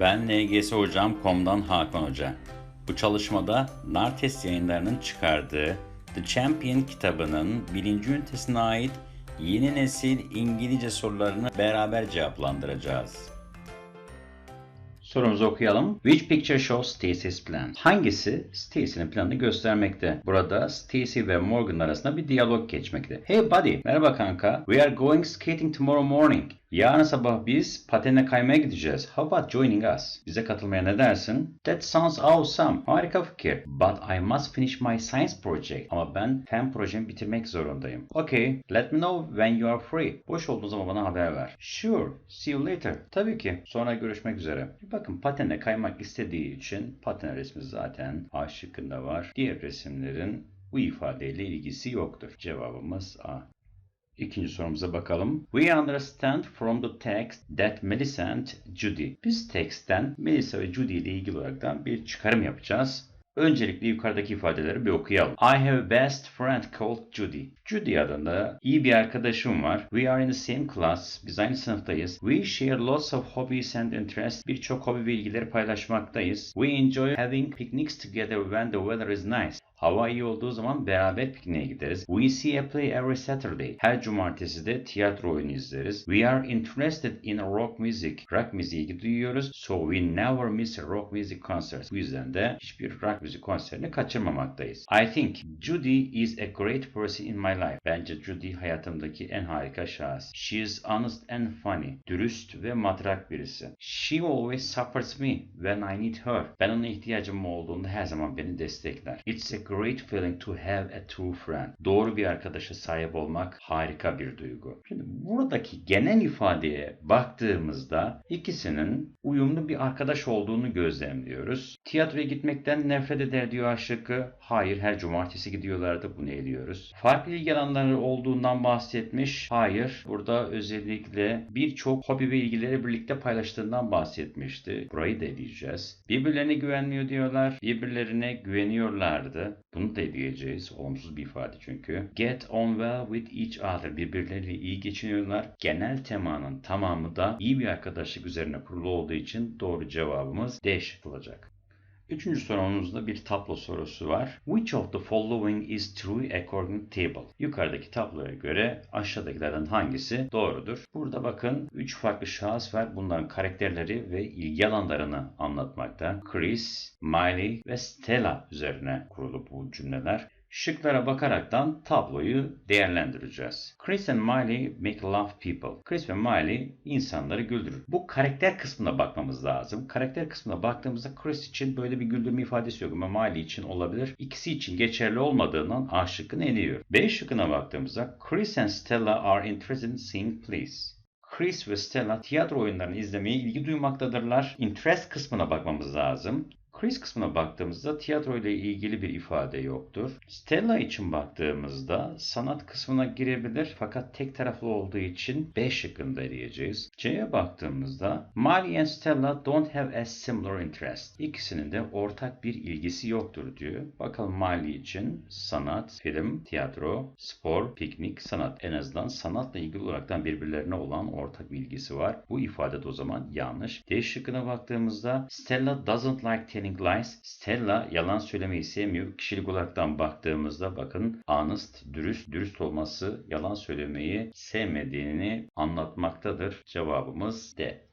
Ben LGS Hocam.com'dan Hakan Hoca. Bu çalışmada Nartes yayınlarının çıkardığı The Champion kitabının birinci ünitesine ait yeni nesil İngilizce sorularını beraber cevaplandıracağız. Sorumuzu okuyalım. Which picture shows Stacy's plan? Hangisi Stacy'nin planını göstermekte? Burada Stacy ve Morgan arasında bir diyalog geçmekte. Hey buddy, merhaba kanka. We are going skating tomorrow morning. Yarın sabah biz patene kaymaya gideceğiz. How about joining us? Bize katılmaya ne dersin? That sounds awesome. Harika fikir. But I must finish my science project. Ama ben fen projemi bitirmek zorundayım. Okay, let me know when you are free. Boş olduğun zaman bana haber ver. Sure, see you later. Tabii ki. Sonra görüşmek üzere. Bakın patene kaymak istediği için paten resmi zaten A şıkkında var. Diğer resimlerin bu ifadeyle ilgisi yoktur. Cevabımız A. İkinci sorumuza bakalım. We understand from the text that Melissa and Judy. Biz textten Melissa ve Judy ile ilgili olarak bir çıkarım yapacağız. Öncelikle yukarıdaki ifadeleri bir okuyalım. I have a best friend called Judy. Judy adında iyi bir arkadaşım var. We are in the same class. Biz aynı sınıftayız. We share lots of hobbies and interests. Birçok hobi ve ilgileri paylaşmaktayız. We enjoy having picnics together when the weather is nice. Hava iyi olduğu zaman beraber pikniğe gideriz. We see a play every Saturday. Her cumartesi de tiyatro oyunu izleriz. We are interested in rock music. Rock müziğe ilgi duyuyoruz. So we never miss a rock music concert. Bu yüzden de hiçbir rock müzik konserini kaçırmamaktayız. I think Judy is a great person in my life. Bence Judy hayatımdaki en harika şahıs. She is honest and funny. Dürüst ve matrak birisi. She always supports me when I need her. Ben ona ihtiyacım olduğunda her zaman beni destekler. It's a great feeling to have a true friend. Doğru bir arkadaşa sahip olmak harika bir duygu. Şimdi buradaki genel ifadeye baktığımızda ikisinin uyumlu bir arkadaş olduğunu gözlemliyoruz. Tiyatroya gitmekten nefret eder diyor aşıkı. Hayır her cumartesi gidiyorlardı bunu eliyoruz. Farklı ilgi alanları olduğundan bahsetmiş. Hayır burada özellikle birçok hobi ve ilgileri birlikte paylaştığından bahsetmişti. Burayı da eleyeceğiz. Birbirlerine güvenmiyor diyorlar. Birbirlerine güveniyorlardı. Bunu da eleyeceğiz. Olumsuz bir ifade çünkü. Get on well with each other. Birbirleriyle iyi geçiniyorlar. Genel temanın tamamı da iyi bir arkadaşlık üzerine kurulu olduğu için doğru cevabımız D şıkkı olacak. Üçüncü sorumuzda bir tablo sorusu var. Which of the following is true according to table? Yukarıdaki tabloya göre aşağıdakilerden hangisi doğrudur? Burada bakın 3 farklı şahıs var. Bunların karakterleri ve ilgi alanlarını anlatmakta. Chris, Miley ve Stella üzerine kurulu bu cümleler. Şıklara bakaraktan tabloyu değerlendireceğiz. Chris and Miley make laugh people. Chris ve Miley insanları güldürür. Bu karakter kısmına bakmamız lazım. Karakter kısmına baktığımızda Chris için böyle bir güldürme ifadesi yok ama Miley için olabilir. İkisi için geçerli olmadığından A şıkkını eliyor. B şıkkına baktığımızda Chris and Stella are interested in seeing plays. Chris ve Stella tiyatro oyunlarını izlemeye ilgi duymaktadırlar. Interest kısmına bakmamız lazım. Chris kısmına baktığımızda tiyatro ile ilgili bir ifade yoktur. Stella için baktığımızda sanat kısmına girebilir fakat tek taraflı olduğu için B şıkkında eleyeceğiz. C'ye baktığımızda Miley and Stella don't have a similar interest. İkisinin de ortak bir ilgisi yoktur diyor. Bakalım Miley için sanat, film, tiyatro, spor, piknik, sanat. En azından sanatla ilgili olaraktan birbirlerine olan ortak bir ilgisi var. Bu ifade de o zaman yanlış. D şıkkına baktığımızda Stella doesn't like telling lies. Stella yalan söylemeyi sevmiyor. Kişilik olaraktan baktığımızda bakın honest, dürüst, dürüst olması yalan söylemeyi sevmediğini anlatmaktadır. Cevabımız D.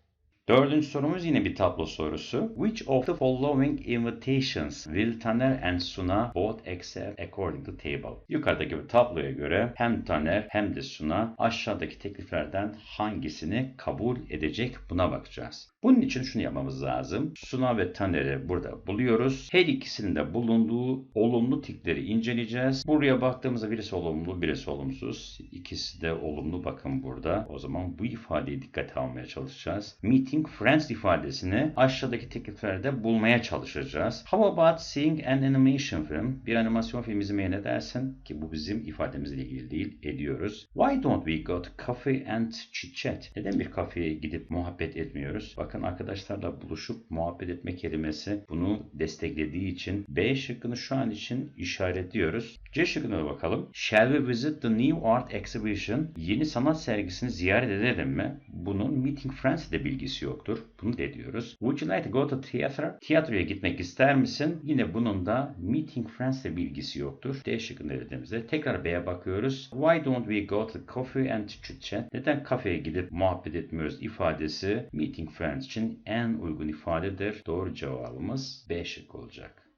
Dördüncü sorumuz yine bir tablo sorusu. Which of the following invitations will Taner and Suna both accept according to table? Yukarıdaki bu tabloya göre hem Taner hem de Suna aşağıdaki tekliflerden hangisini kabul edecek buna bakacağız. Bunun için şunu yapmamız lazım. Suna ve Taner'i burada buluyoruz. Her ikisinin de bulunduğu olumlu tikleri inceleyeceğiz. Buraya baktığımızda birisi olumlu, birisi olumsuz. İkisi de olumlu bakın burada. O zaman bu ifadeyi dikkate almaya çalışacağız. Meeting friends ifadesini aşağıdaki tekliflerde bulmaya çalışacağız. How about seeing an animation film? Bir animasyon film izlemeye ne dersin? Ki bu bizim ifademizle ilgili değil, ediyoruz. Why don't we go to cafe and chit chat? Neden bir kafeye gidip muhabbet etmiyoruz? Bakın arkadaşlarla buluşup muhabbet etme kelimesi bunu desteklediği için B şıkkını şu an için işaretliyoruz. C şıkkına da bakalım. Shall we visit the new art exhibition? Yeni sanat sergisini ziyaret edelim mi? Bunun Meeting ile bilgisi yoktur. Bunu da ediyoruz. Would you like to go to theater? Tiyatroya gitmek ister misin? Yine bunun da meeting ile bilgisi yoktur. D şıkkında dediğimizde tekrar B'ye bakıyoruz. Why don't we go to coffee and chit chat? Neden kafeye gidip muhabbet etmiyoruz ifadesi meeting friends için en uygun ifadedir. Doğru cevabımız B şıkkı olacak.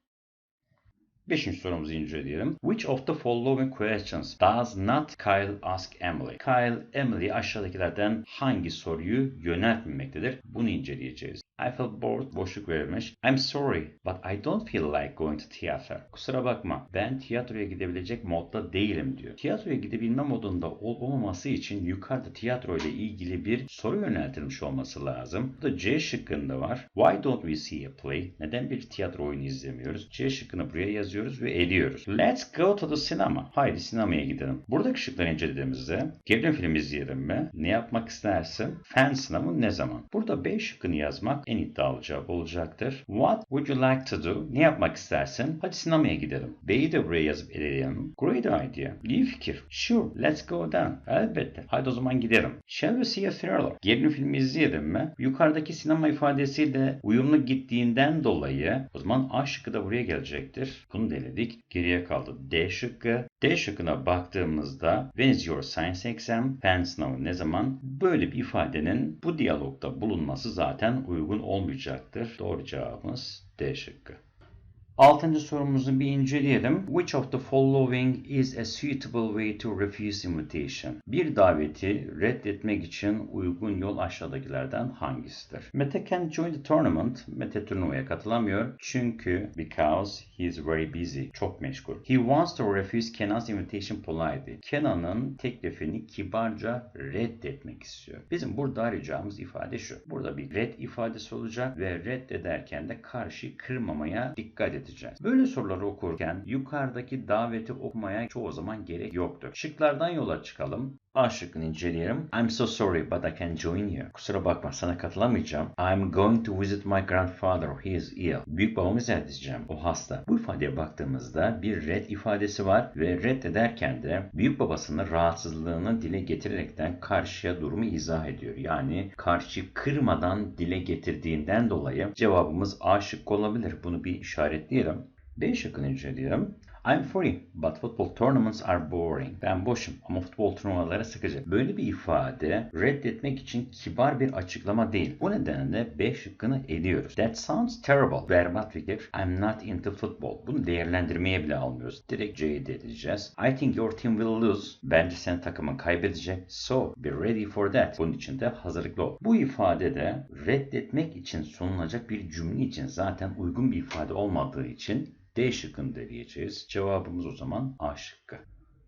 Beşinci sorumuzu inceleyelim. Which of the following questions does not Kyle ask Emily? Kyle, Emily aşağıdakilerden hangi soruyu yöneltmemektedir? Bunu inceleyeceğiz. I feel bored, boşluk verilmiş. I'm sorry, but I don't feel like going to theater. Kusura bakma, ben tiyatroya gidebilecek modda değilim diyor. Tiyatroya gidebilme modunda ol olmaması için yukarıda tiyatro ile ilgili bir soru yöneltilmiş olması lazım. Bu da C şıkkında var. Why don't we see a play? Neden bir tiyatro oyunu izlemiyoruz? C şıkkını buraya yazıyoruz ve eliyoruz. Let's go to the cinema. Haydi sinemaya gidelim. Buradaki şıkları incelediğimizde gerilim film izleyelim mi? Ne yapmak istersin? Fen sınavı ne zaman? Burada B şıkkını yazmak en iddialı cevap olacaktır. What would you like to do? Ne yapmak istersin? Hadi sinemaya gidelim. B'yi de buraya yazıp eleyelim. Great idea. İyi fikir. Sure, let's go then. Elbette. Hadi o zaman gidelim. Shall we see a thriller? Gerilim filmi izleyelim mi? Yukarıdaki sinema ifadesiyle uyumlu gittiğinden dolayı o zaman A şıkkı da buraya gelecektir. Bunu deledik. Geriye kaldı D şıkkı. D şıkkına baktığımızda When is your science exam? Fen sınavı ne zaman? Böyle bir ifadenin bu diyalogda bulunması zaten uygun olmayacaktır. Doğru cevabımız D şıkkı. Altıncı sorumuzu bir inceleyelim. Which of the following is a suitable way to refuse invitation? Bir daveti reddetmek için uygun yol aşağıdakilerden hangisidir? Mete can join the tournament. Mete turnuvaya katılamıyor. Çünkü because he is very busy. Çok meşgul. He wants to refuse Kenan's invitation politely. Kenan'ın teklifini kibarca reddetmek istiyor. Bizim burada arayacağımız ifade şu. Burada bir red ifadesi olacak ve reddederken de karşı kırmamaya dikkat edeceğiz edeceğiz. Böyle soruları okurken yukarıdaki daveti okumaya çoğu zaman gerek yoktur. Şıklardan yola çıkalım. A şıkkını inceleyelim. I'm so sorry but I can join you. Kusura bakma sana katılamayacağım. I'm going to visit my grandfather. He is ill. Büyük babamı ziyaret edeceğim. O hasta. Bu ifadeye baktığımızda bir red ifadesi var ve red ederken de büyük babasının rahatsızlığını dile getirerekten karşıya durumu izah ediyor. Yani karşı kırmadan dile getirdiğinden dolayı cevabımız A şıkkı olabilir. Bunu bir işaretleyelim. B şıkkını inceleyelim. I'm free, but football tournaments are boring. Ben boşum ama futbol turnuvaları sıkıcı. Böyle bir ifade reddetmek için kibar bir açıklama değil. Bu nedenle B şıkkını ediyoruz. That sounds terrible. Berbat fikir. I'm not into football. Bunu değerlendirmeye bile almıyoruz. Direkt C'yi de edeceğiz. I think your team will lose. Bence sen takımın kaybedecek. So be ready for that. Bunun için de hazırlıklı ol. Bu ifade de reddetmek için sunulacak bir cümle için zaten uygun bir ifade olmadığı için D şıkkını deneyeceğiz. Cevabımız o zaman A şıkkı.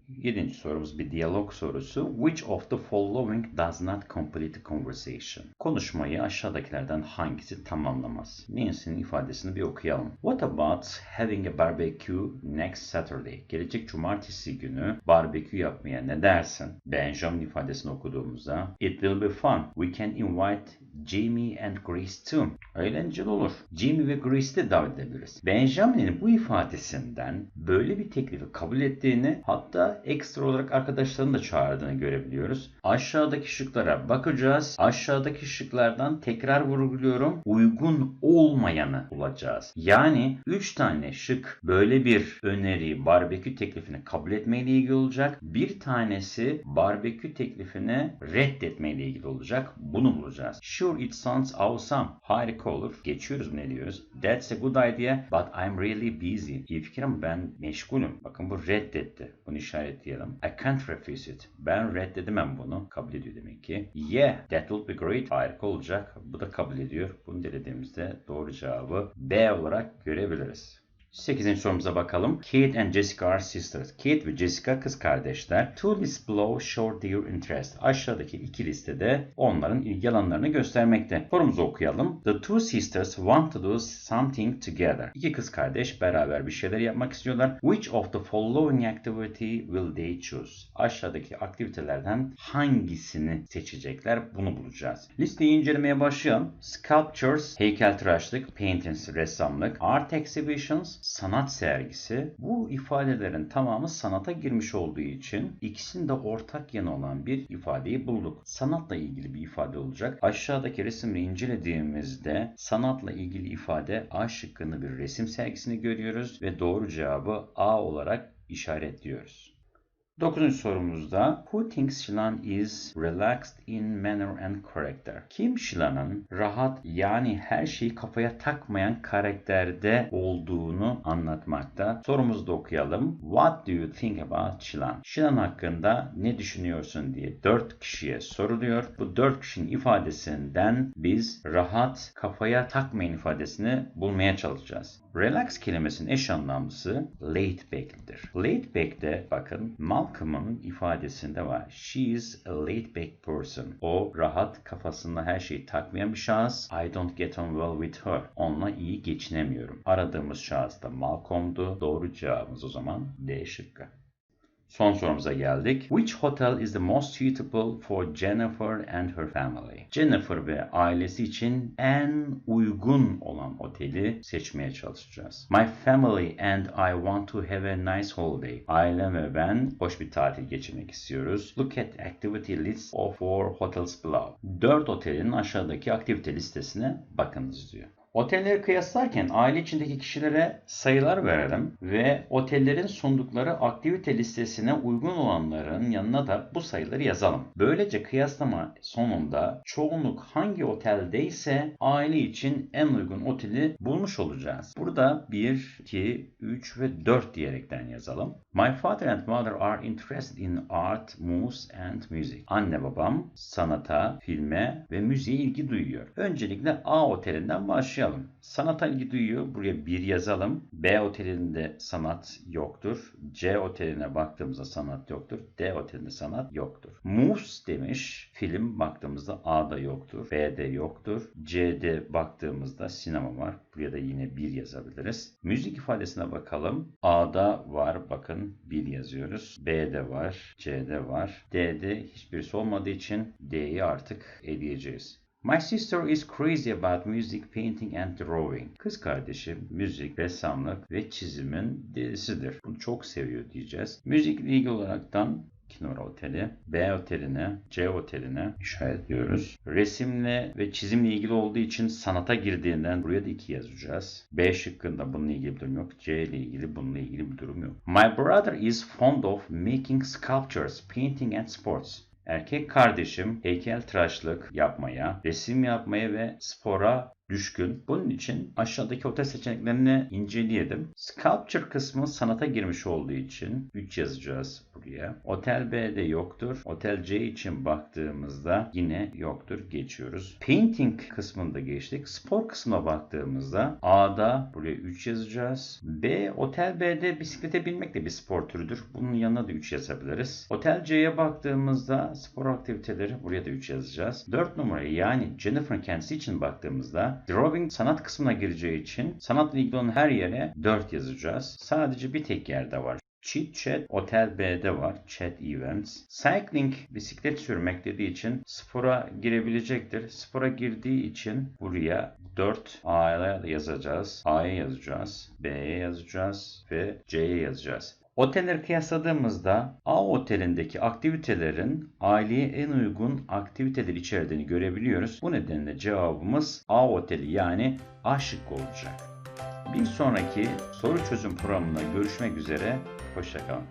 Yedinci sorumuz bir diyalog sorusu. Which of the following does not complete a conversation? Konuşmayı aşağıdakilerden hangisi tamamlamaz? Nancy'nin ifadesini bir okuyalım. What about having a barbecue next Saturday? Gelecek cumartesi günü barbekü yapmaya ne dersin? Benjamin ifadesini okuduğumuzda It will be fun. We can invite Jamie and Grace too. Eğlenceli olur. Jamie ve Grace'i de davet edebiliriz. Benjamin'in bu ifadesinden böyle bir teklifi kabul ettiğini hatta ekstra olarak arkadaşlarını da çağırdığını görebiliyoruz. Aşağıdaki şıklara bakacağız. Aşağıdaki şıklardan tekrar vurguluyorum. Uygun olmayanı bulacağız. Yani 3 tane şık böyle bir öneri, barbekü teklifini kabul etmeyle ilgili olacak. Bir tanesi barbekü teklifini reddetmeyle ilgili olacak. Bunu bulacağız. Sure it sounds awesome. Harika olur. Geçiyoruz ne diyoruz? That's a good idea but I'm really busy. İyi fikir ama ben meşgulüm. Bakın bu reddetti. Bunu işaretleyelim. I can't refuse it. Ben reddedemem bunu. Kabul ediyor demek ki. Yeah, that would be great. Harika olacak. Bu da kabul ediyor. Bunu denediğimizde doğru cevabı B olarak görebiliriz. 8. sorumuza bakalım. Kate and Jessica are sisters. Kate ve Jessica kız kardeşler. Two lists below show their interest. Aşağıdaki iki listede onların ilgi alanlarını göstermekte. Sorumuzu okuyalım. The two sisters want to do something together. İki kız kardeş beraber bir şeyler yapmak istiyorlar. Which of the following activity will they choose? Aşağıdaki aktivitelerden hangisini seçecekler? Bunu bulacağız. Listeyi incelemeye başlayalım. Sculptures, heykeltıraşlık, paintings, ressamlık, art exhibitions, sanat sergisi. Bu ifadelerin tamamı sanata girmiş olduğu için ikisinin de ortak yanı olan bir ifadeyi bulduk. Sanatla ilgili bir ifade olacak. Aşağıdaki resimleri incelediğimizde sanatla ilgili ifade A şıkkında bir resim sergisini görüyoruz ve doğru cevabı A olarak işaretliyoruz. Dokuzuncu sorumuzda Who thinks Shilan is relaxed in manner and character? Kim Shilan'ın rahat yani her şeyi kafaya takmayan karakterde olduğunu anlatmakta. Sorumuzu da okuyalım. What do you think about Shilan? Shilan hakkında ne düşünüyorsun diye dört kişiye soruluyor. Bu dört kişinin ifadesinden biz rahat kafaya takmayın ifadesini bulmaya çalışacağız. Relax kelimesinin eş anlamlısı laid back'tir. Laid back'te bakın Malcolm'ın ifadesinde var. She is a laid back person. O rahat kafasında her şeyi takmayan bir şahıs. I don't get on well with her. Onunla iyi geçinemiyorum. Aradığımız şahıs da Malcolm'du. Doğru cevabımız o zaman D şıkkı. Son sorumuza geldik. Which hotel is the most suitable for Jennifer and her family? Jennifer ve ailesi için en uygun olan oteli seçmeye çalışacağız. My family and I want to have a nice holiday. Ailem ve ben hoş bir tatil geçirmek istiyoruz. Look at activity list of four hotels below. 4 otelin aşağıdaki aktivite listesine bakınız diyor. Otelleri kıyaslarken aile içindeki kişilere sayılar verelim ve otellerin sundukları aktivite listesine uygun olanların yanına da bu sayıları yazalım. Böylece kıyaslama sonunda çoğunluk hangi oteldeyse aile için en uygun oteli bulmuş olacağız. Burada 1, 2, 3 ve 4 diyerekten yazalım. My father and mother are interested in art, movies and music. Anne babam sanata, filme ve müziğe ilgi duyuyor. Öncelikle A otelinden başlayalım. Sanata ilgi duyuyor. Buraya bir yazalım. B otelinde sanat yoktur. C oteline baktığımızda sanat yoktur. D otelinde sanat yoktur. Moves demiş. Film baktığımızda A'da yoktur. B'de yoktur. C'de baktığımızda sinema var. Buraya da yine bir yazabiliriz. Müzik ifadesine bakalım. A'da var. Bakın bir yazıyoruz. B'de var. C'de var. D'de hiçbirisi olmadığı için D'yi artık eleyeceğiz. My sister is crazy about music, painting and drawing. Kız kardeşim müzik, ressamlık ve çizimin delisidir. Bunu çok seviyor diyeceğiz. Müzikle ilgili olaraktan 2 numara oteli, B oteline, C oteline işaretliyoruz. Resimle ve çizimle ilgili olduğu için sanata girdiğinden buraya da 2 yazacağız. B şıkkında bununla ilgili bir durum yok. C ile ilgili bununla ilgili bir durum yok. My brother is fond of making sculptures, painting and sports. Erkek kardeşim heykeltıraşlık yapmaya, resim yapmaya ve spora düşkün. Bunun için aşağıdaki otel seçeneklerini inceleyelim. Sculpture kısmı sanata girmiş olduğu için 3 yazacağız buraya. Otel B'de yoktur. Otel C için baktığımızda yine yoktur. Geçiyoruz. Painting kısmında geçtik. Spor kısmına baktığımızda A'da buraya 3 yazacağız. B, Otel B'de bisiklete binmek de bir spor türüdür. Bunun yanına da 3 yazabiliriz. Otel C'ye baktığımızda spor aktiviteleri buraya da 3 yazacağız. 4 numarayı yani Jennifer'ın kendisi için baktığımızda Drawing sanat kısmına gireceği için sanatla ilgili olan her yere 4 yazacağız. Sadece bir tek yerde var. Chit Chat Otel B'de var. Chat Events. Cycling bisiklet sürmek dediği için spora girebilecektir. Spora girdiği için buraya 4 A'ya yazacağız. A'ya yazacağız. B'ye yazacağız ve C'ye yazacağız. Otelleri kıyasladığımızda A otelindeki aktivitelerin aileye en uygun aktiviteler içerdiğini görebiliyoruz. Bu nedenle cevabımız A oteli yani A şıkkı olacak. Bir sonraki soru çözüm programında görüşmek üzere. Hoşçakalın.